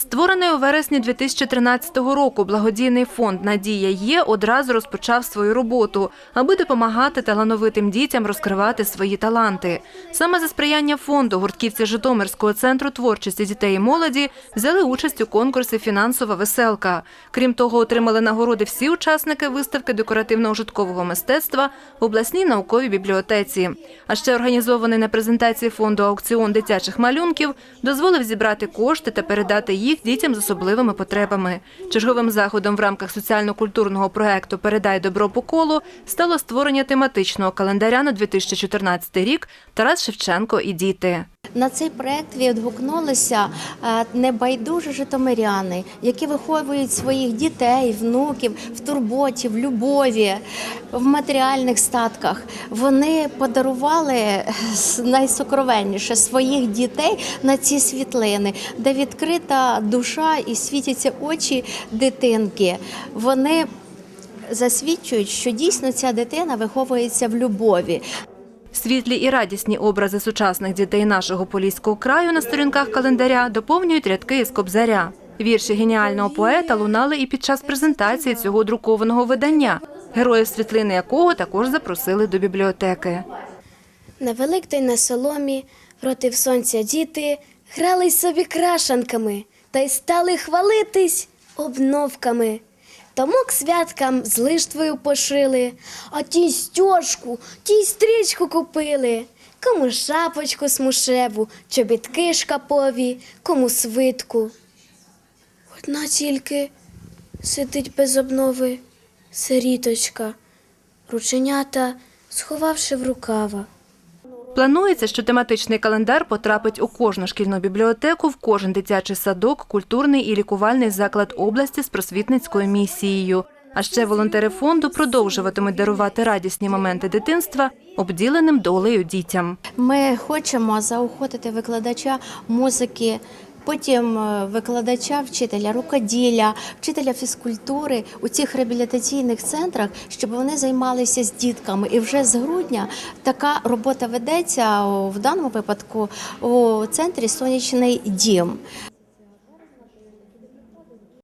Створений у вересні 2013 року благодійний фонд Надія є одразу розпочав свою роботу, аби допомагати талановитим дітям розкривати свої таланти. Саме за сприяння фонду гуртківці Житомирського центру творчості дітей і молоді взяли участь у конкурсі Фінансова веселка. Крім того, отримали нагороди всі учасники виставки декоративно-ужиткового мистецтва в обласній науковій бібліотеці. А ще організований на презентації фонду аукціон дитячих малюнків дозволив зібрати кошти та передати їх дітям з особливими потребами. Черговим заходом в рамках соціально-культурного проекту Передай добро по колу стало створення тематичного календаря на 2014 рік Тарас Шевченко і діти. На цей проект відгукнулися е, небайдужі житомиряни, які виховують своїх дітей, внуків в турботі, в любові, в матеріальних статках. Вони подарували е, найсокровенніше своїх дітей на ці світлини, де відкрита душа і світяться очі дитинки. Вони засвідчують, що дійсно ця дитина виховується в любові. Світлі і радісні образи сучасних дітей нашого поліського краю на сторінках календаря доповнюють рядки із Кобзаря. Вірші геніального поета лунали і під час презентації цього друкованого видання, героїв світлини якого також запросили до бібліотеки. На Великдень на соломі проти сонця діти грались собі крашанками та й стали хвалитись обновками. Тому к святкам з лиштвою пошили, а ті стьожку, ті стрічку купили. Кому шапочку смушеву, чобітки шкапові, кому свитку. Одна тільки сидить без обнови сиріточка, рученята сховавши в рукава. Планується, що тематичний календар потрапить у кожну шкільну бібліотеку, в кожен дитячий садок, культурний і лікувальний заклад області з просвітницькою місією. А ще волонтери фонду продовжуватимуть дарувати радісні моменти дитинства обділеним долею дітям. Ми хочемо заохотити викладача музики. Потім е, викладача, вчителя рукоділля, вчителя фізкультури у цих реабілітаційних центрах, щоб вони займалися з дітками. І вже з грудня така робота ведеться в даному випадку у центрі Сонячний дім.